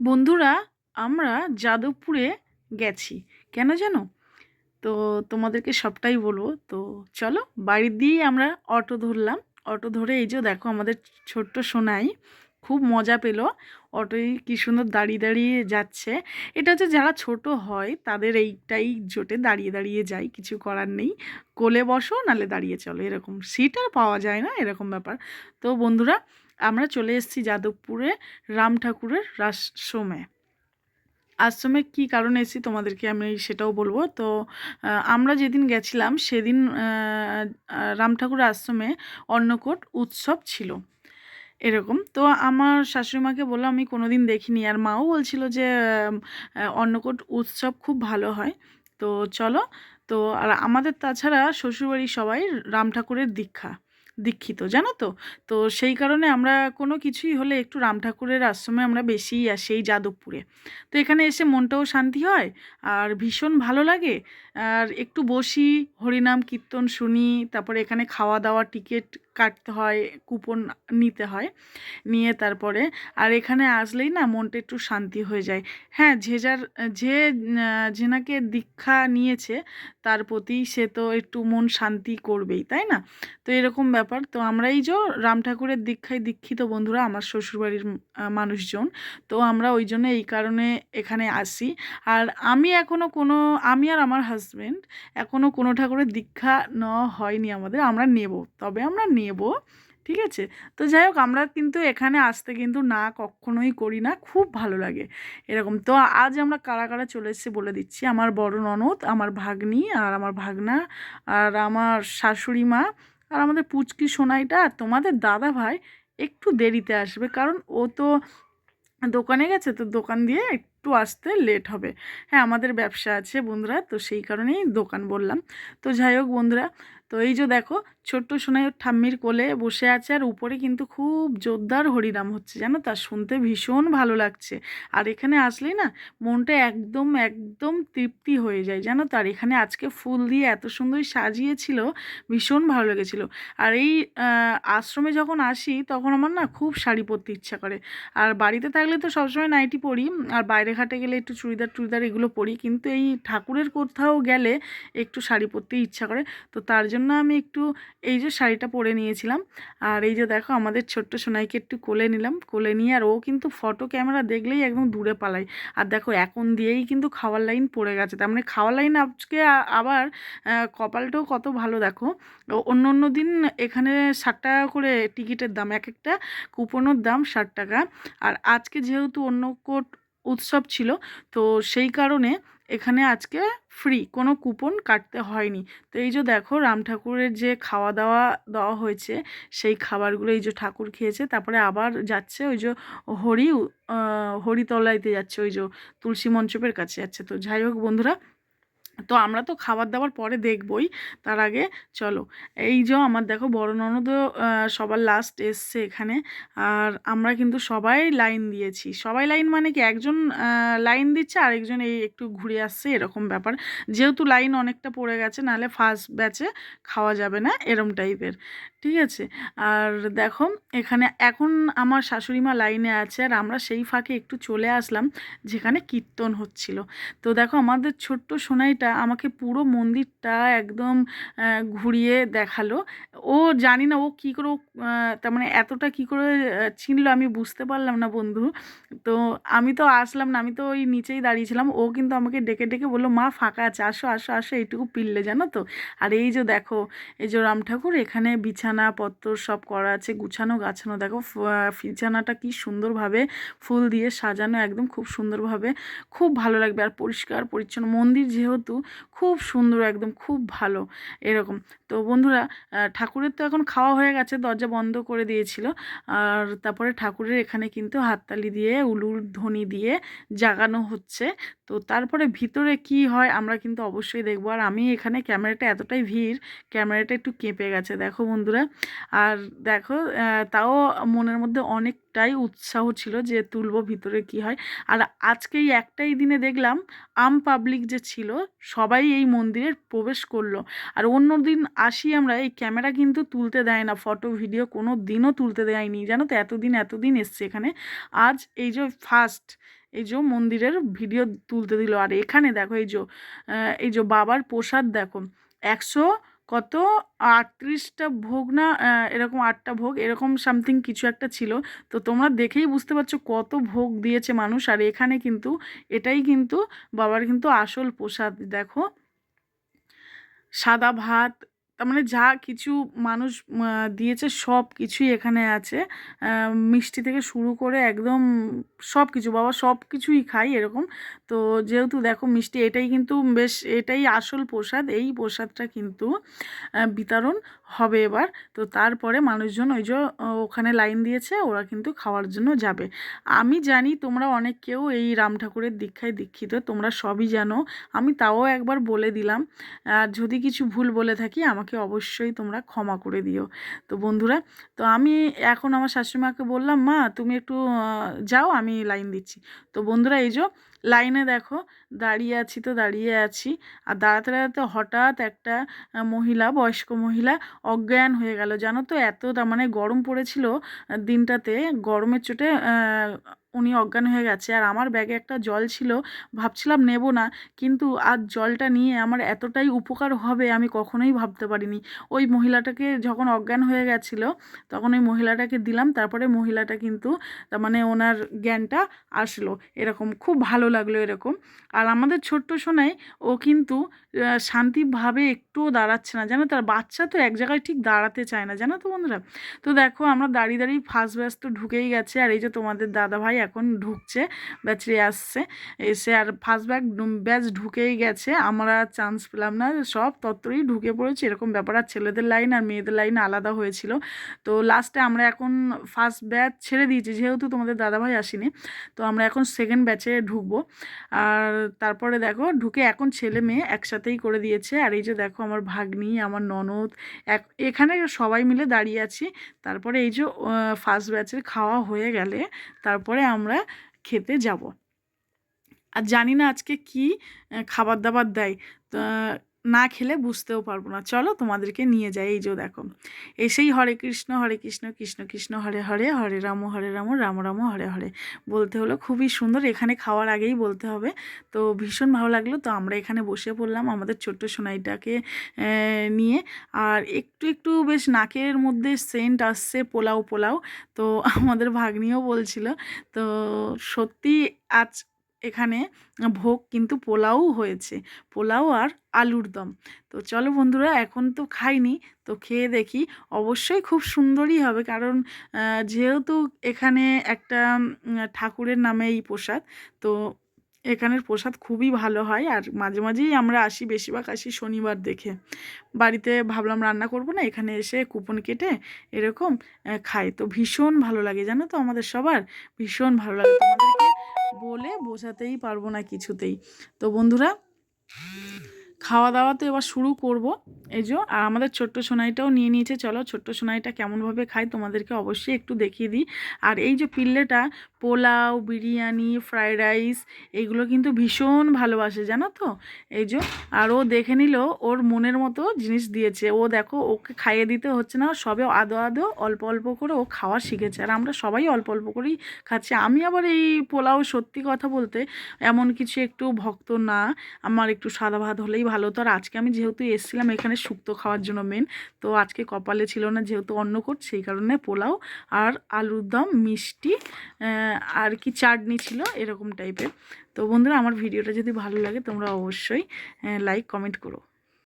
বন্ধুরা, আমরা যাদবপুরে গেছি। কেন জানো? তো তোমাদেরকে সবটাই বলব। তো চলো বাড়ির দিয়েই আমরা অটো ধরলাম। অটো ধরে এই যে দেখো আমাদের ছোট্ট সোনাই, খুব মজা পেল। অটোয় কী সুন্দর দাঁড়িয়ে দাঁড়িয়ে যাচ্ছে। এটা হচ্ছে যারা ছোট হয়, তাদের এইটাই জোটে দাঁড়িয়ে দাঁড়িয়ে যায় কিছু করার নেই। কোলে বসো, নালে দাঁড়িয়ে চলো। এরকম, সিট আর পাওয়া যায় না, এরকম ব্যাপার। তো বন্ধুরা আমরা চলে এসেছি যাদবপুরে রাম ঠাকুরের আশ্রমে। আশ্রমে কী কারণে এসেছি তোমাদেরকে আমি সেটাও বলব। তো আমরা যেদিন গেছিলাম সেদিন রাম ঠাকুরের আশ্রমে অন্নকূট উৎসব ছিল। এরকম। তো আমার শাশুড়ি মাকে বললাম, আমি কোনো দিন দেখিনি। আর মাও বলছিল যে অন্নকূট উৎসব খুব ভালো হয়। তো চলো। তো, আর আমাদের তাছাড়া শ্বশুরবাড়ির সবাই রাম ঠাকুরের দীক্ষা। দীক্ষিত, জানো তো? তো সেই কারণে আমরা কোনো কিছুই হলে একটু রাম ঠাকুরের আশ্রমে আমরা বেশিই আসি এই যাদবপুরে। তো এখানে এসে মনটাও শান্তি হয় আর ভীষণ ভালো লাগে। আর একটু বসি, হরিনাম কীর্তন শুনি, তারপরে এখানে খাওয়া দাওয়া টিকিট কাটতে হয়, কুপন নিতে হয়, নিয়ে তারপরে আর এখানে আসলেই না মনটা একটু শান্তি হয়ে যায়। হ্যাঁ যে যার, যে যেনাকে দীক্ষা নিয়েছে তার প্রতি সে তো একটু মন শান্তি করবেই, তাই না? তো এরকম ব্যাপার। তো আমরা এই যে রাম ঠাকুরের দীক্ষায় দীক্ষিত বন্ধুরা, আমার শ্বশুরবাড়ির মানুষজন, তো আমরা ওই জন্য এই কারণে এখানে আসি। আর আমি এখনও কোনো, আমি আর আমার হাজব্যান্ড এখনও কোনো ঠাকুরের দীক্ষা নেওয়া হয়নি আমাদের, আমরা নেব, তবে আমরা নেব। ঠিক আছে? তো যাই হোক, আমরা কিন্তু এখানে আসতে কিন্তু না কখনোই করি না, খুব ভালো লাগে এরকম। তো আজ আমরা কারা কারা চলে এসেছি বলে দিচ্ছি? আমার বড় ননদ, আমার ভাগ্নি, আর আমার ভাগনা, আর আমার শাশুড়ি মা, আর আমাদের পুচকি সোনাইটা, আর তোমাদের দাদা ভাই একটু দেরিতে আসবে, কারণ ও তো দোকানে গেছে, তো দোকান দিয়ে একটু আসতে লেট হবে। হ্যাঁ আমাদের ব্যবসা আছে বন্ধুরা, তো সেই কারণেই দোকান বললাম। তো যাই হোক বন্ধুরা তো এই যে দেখো, ছোট্ট সোনাই ওর ঠাম্মির কোলে বসে আছে আর উপরে কিন্তু খুব জোরদার হরিনাম হচ্ছে, জানো তা? শুনতে ভীষণ ভালো লাগছে। আর এখানে আসলেই না, মনটা একদম একদম তৃপ্তি হয়ে যায়, জানো তো? আর এখানে আজকে ফুল দিয়ে এত সুন্দর সাজিয়েছিল, ভীষণ ভালো লেগেছিল। আর এই আশ্রমে যখন আসি, তখন আমার না খুব শাড়ি পরতে ইচ্ছা করে। আর বাড়িতে থাকলে তো সবসময় নাইটি পরি, আর বাইরে ঘাটে গেলে একটু চুড়িদার, টুড়িদার এগুলো পরি, কিন্তু এই ঠাকুরের কোথাও গেলে একটু শাড়ি পরতে ইচ্ছা করে। তো তার জন্য আমি একটু এই যে শাড়িটা পরে নিয়েছিলাম। আর এই যে দেখো আমাদের ছোট্ট সোনাইকে একটু কোলে নিলাম। কোলে নিয়ে আর ও কিন্তু ফটো ক্যামেরা দেখলেই একদম দূরে পালায়। আর দেখো এখন দিয়েই কিন্তু খাওয়ার লাইন পড়ে গেছে। তার মানে খাওয়ার লাইন আজকে আবার কপালটাও কত ভালো দেখো। অন্য অন্য দিন এখানে ষাট টাকা করে টিকিটের দাম, এক একটা কুপনের দাম ষাট টাকা। আর আজকে যেহেতু অন্য কোট উৎসব ছিল, তো সেই কারণে এখানে আজকে ফ্রি কোনো কুপন কাটতে হয়নি। তো এই যে দেখো, রাম ঠাকুরের যে খাওয়া দাওয়া দেওয়া হয়েছে, সেই খাবারগুলো এই যে ঠাকুর খেয়েছে, তারপরে আবার যাচ্ছে ওই যে হরি হরিতলাইতে যাচ্ছে ওই যে তুলসী মঞ্চপের কাছে যাচ্ছে। তো যাই হোক বন্ধুরা তো আমরা তো খাবার দাবার পরে দেখবই, তার আগে চলো। এই যে আমার দেখো বড় ননদ সবার লাস্ট এসছে এখানে, আর আমরা কিন্তু সবাই লাইন দিয়েছি। সবাই লাইন মানে কি একজন লাইন দিচ্ছে, আরেকজন এই একটু ঘুরে আসছে, এরকম ব্যাপার। যেহেতু লাইন অনেকটা পড়ে গেছে, নাহলে ফার্স্ট ব্যাচে খাওয়া যাবে না, এরম টাইপের ঠিক আছে? আর দেখো, এখানে এখন আমার শাশুড়ি মা লাইনে আছে আর আমরা সেই ফাঁকে একটু চলে আসলাম যেখানে কীর্তন হচ্ছিল। তো দেখো, আমাদের ছোট্ট সোনাইটা আমাকে পুরো মন্দিরটা একদম ঘুরিয়ে দেখাল। ও জানি না ও কী করে তার মানে এতটা কী করে চিনলো আমি বুঝতে পারলাম না বন্ধু। তো আমি তো আসলাম না, আমি তো ওই নিচেই দাঁড়িয়েছিলাম ও কিন্তু আমাকে ডেকে ডেকে বলল, মা, ফাঁকা আছে, আসো আসো আসো, এইটুকু পিললে জানো তো? আর এই যে দেখো, এই যে রাম ঠাকুর এখানে বিছানা পত্র সব করা আছে, গুছানো, গাছানো। দেখো বিছানাটা কি সুন্দরভাবে ফুল দিয়ে সাজানো, একদম খুব সুন্দরভাবে। খুব ভালো লাগবে আর পরিষ্কার, পরিচ্ছন্ন। মন্দির যেহেতু খুব সুন্দর, একদম খুব ভালো, এরকম। তো বন্ধুরা ঠাকুরের তো এখন খাওয়া হয়ে গেছে, দরজা বন্ধ করে দিয়েছিল। আর তারপরে ঠাকুরের এখানে কিন্তু হাততালি দিয়ে, উলুর ধ্বনি দিয়ে জাগানো হচ্ছে। তো তারপরে ভিতরে কি হয় আমরা কিন্তু অবশ্যই দেখব। আর আমি এখানে ক্যামেরাটা এতটাই ভিড়, ক্যামেরাটা একটু কেঁপে গেছে, দেখো বন্ধুরা। আর দেখো তাও মনের মধ্যে অনেকটাই উৎসাহ ছিল যে তুলবো ভিতরে কি হয়। আর আজকে এই একটাই দিনে দেখলাম আম পাবলিক যে ছিল, সবাই এই মন্দিরে প্রবেশ করল। আর অন্য দিন আসি আমরা, এই ক্যামেরা কিন্তু তুলতে দেয় না ফটো ভিডিও কোনো দিনও তুলতে দেয়নি। জানো তো, এতদিন এতদিন এসছে এখানে। আজ এই যে ফার্স্ট এই যে মন্দিরের ভিডিও তুলতে দিল। আর এখানে দেখো এই যে এই যে বাবার প্রসাদ দেখো, একশো কত? আটত্রিশটা ভোগ না এরকম আটটা ভোগ, এরকম সামথিং কিছু একটা ছিল। তো তোমরা দেখেই বুঝতে পারছ কত ভোগ দিয়েছে মানুষ। আর এখানে কিন্তু, এটাই কিন্তু বাবার কিন্তু আসল প্রসাদ। দেখো, সাদা ভাত মানে যা কিছু মানুষ দিয়েছে সব কিছুই এখানে আছে। মিষ্টি থেকে শুরু করে একদম সব কিছু, বাবা সব কিছুই খাই এরকম। তো যেহেতু দেখো মিষ্টি এটাই কিন্তু বেশ, এটাই আসল প্রসাদ, এই প্রসাদটা কিন্তু বিতরণ। হবে এবার। তো তারপরে মানুষজন ওই যে ওখানে লাইন দিয়েছে, ওরা কিন্তু খাওয়ার জন্য যাবে। আমি জানি তোমরা অনেক কেউ এই রাম ঠাকুরের দীক্ষায় দীক্ষিত, তোমরা সবই জানো। আমি তাও একবার বলে দিলাম। আর যদি কিছু ভুল বলে থাকি, আমাকে অবশ্যই তোমরা ক্ষমা করে দিও। তো বন্ধুরা, তো আমি এখন আমার শাশুড়িমাকে বললাম, মা, তুমি একটু যাও, আমি লাইন দিচ্ছি। তো বন্ধুরা, এই যে লাইনে দেখো, দাঁড়িয়ে আছি তো দাঁড়িয়ে আছি। আর দাঁড়াতে দাঁড়াতে হঠাৎ একটা মহিলা, বয়স্ক মহিলা অজ্ঞান হয়ে গেল। জানো তো এত তার মানে গরম পড়েছিল দিনটাতে গরমের চোটে উনি অজ্ঞান হয়ে গেছে। আর আমার ব্যাগে একটা জল ছিল, ভাবছিলাম নেব না, কিন্তু আজ জলটা নিয়ে আমার এতটাই উপকার হবে আমি কখনোই ভাবতে পারিনি। ওই মহিলাটাকে যখন অজ্ঞান হয়ে গেছিল, তখন ওই মহিলাটাকে দিলাম, তারপরে মহিলাটা কিন্তু তার মানে ওনার জ্ঞানটা আসলো। এরকম খুব ভালো লাগল এরকম। আর আমাদের ছোট্ট সোনাই, ও কিন্তু শান্তিভাবে একটুও দাঁড়াচ্ছে না। জানো তার বাচ্চা তো এক জায়গায় ঠিক দাঁড়াতে চায় না, জানো তো বন্ধুরা? তো দেখো, আমরা দাঁড়িয়ে দাঁড়িয়ে ফার্স্ট ব্যাচ তো ঢুকেই গেছে। আর এই যে তোমাদের দাদা ভাই এখন ঢুকছে ব্যাচরে আসছে। এসে আর ফার্স্ট ব্যাগ ব্যাচ ঢুকেই গেছে। আমরা চান্স পেলাম না, সব তত্ত্বই ঢুকে পড়েছে। এরকম ব্যাপার, আর ছেলেদের লাইন আর মেয়েদের লাইন আলাদা হয়েছিল। তো লাস্টে আমরা এখন ফার্স্ট ব্যাচ ছেড়ে দিয়েছি, যেহেতু তোমাদের দাদাভাই আসেনি। তো আমরা এখন সেকেন্ড ব্যাচে ঢুকবো। আর তারপরে দেখো, ঢুকে এখন ছেলে মেয়ে একসাথেই করে দিয়েছে। আর এই যে দেখো আমার ভাগ্নি, আমার ননদ, এক, এখানে সবাই মিলে দাঁড়িয়ে আছি। তারপরে এই যে ফার্স্ট ব্যাচের খাওয়া হয়ে গেলে, তারপরে আমরা খেতে যাব। আর জানি না আজকে কি খাবার দাবার দেয়। তা না খেলে বুঝতেও পারব না। চলো তোমাদেরকে নিয়ে যাই, এই যে দেখো। এসেই হরে কৃষ্ণ হরে কৃষ্ণ কৃষ্ণ কৃষ্ণ, হরে হরে হরে রাম হরে রাম রাম রাম, হরে হরে। বলতে হলো খুবই সুন্দর, এখানে খাওয়ার আগেই বলতে হবে। তো ভীষণ ভালো লাগল, তো আমরা এখানে বসে পড়লাম আমাদের ছোট্ট সোনাইটাকে নিয়ে। আর একটু একটু বেশ নাকের মধ্যে সেন্ট আসছে পোলাও পোলাও। তো আমাদের ভাগ্নিও বলছিল, তো সত্যি আজ এখানে ভোগ কিন্তু পোলাও হয়েছে। পোলাও আর আলুর দম। তো চলো বন্ধুরা, এখন তো খাইনি, তো খেয়ে দেখি। অবশ্যই খুব সুন্দরই হবে, কারণ যেহেতু এখানে একটা ঠাকুরের নামে এই প্রসাদ, তো এখানের প্রসাদ খুবই ভালো হয়। আর মাঝে মাঝেই আমরা আসি, বেশিরভাগ আসি শনিবার দেখে। বাড়িতে ভাবলাম রান্না করব না, এখানে এসে কুপন কেটে এরকম খাই। তো ভীষণ ভালো লাগে, জানো তো, আমাদের সবার ভীষণ ভালো লাগে। তোমাদেরকে বোঝাতেই পারব না কিছুতেই। তো বন্ধুরা খাওয়া দাওয়া তো এবার শুরু করব। এই যে, আর আমাদের ছোট্ট সোনাইটাও নিয়ে নিয়েছে। চলো, ছোট্ট সোনাইটা কেমনভাবে খাই তোমাদেরকে অবশ্যই একটু দেখিয়ে দিই। আর এই যে পিল্লেটা, পোলাও, বিরিয়ানি, ফ্রাইড রাইস, এগুলো কিন্তু ভীষণ ভালোবাসে, জানো তো? এই যে, আর ও দেখে নিল, ওর মনের মতো জিনিস দিয়েছে। ও দেখো, ওকে খাইয়ে দিতে হচ্ছে না, সবে আদো আদো, অল্প অল্প করে ও খাওয়া শিখেছে। আর আমরা সবাই অল্প অল্প করেই খাচ্ছি। আমি আবার এই পোলাও সত্যি কথা বলতে, এমন কিছু একটু ভক্ত না। আমার একটু সাদা ভাত হলেই ভালো। তো আর আজকে আমি যেহেতু এসেছিলাম এখানে শুক্তো খাওয়ার জন্য মেন তো আজকে কপালে ছিল না যেহেতু অন্য কোট সেই কারণে পোলাও আর আলুর দম, মিষ্টি আর কি চাটনি ছিল এরকম টাইপের তো বন্ধুরা, আমার ভিডিওটা যদি ভালো লাগে তোমরা অবশ্যই লাইক কমেন্ট করো।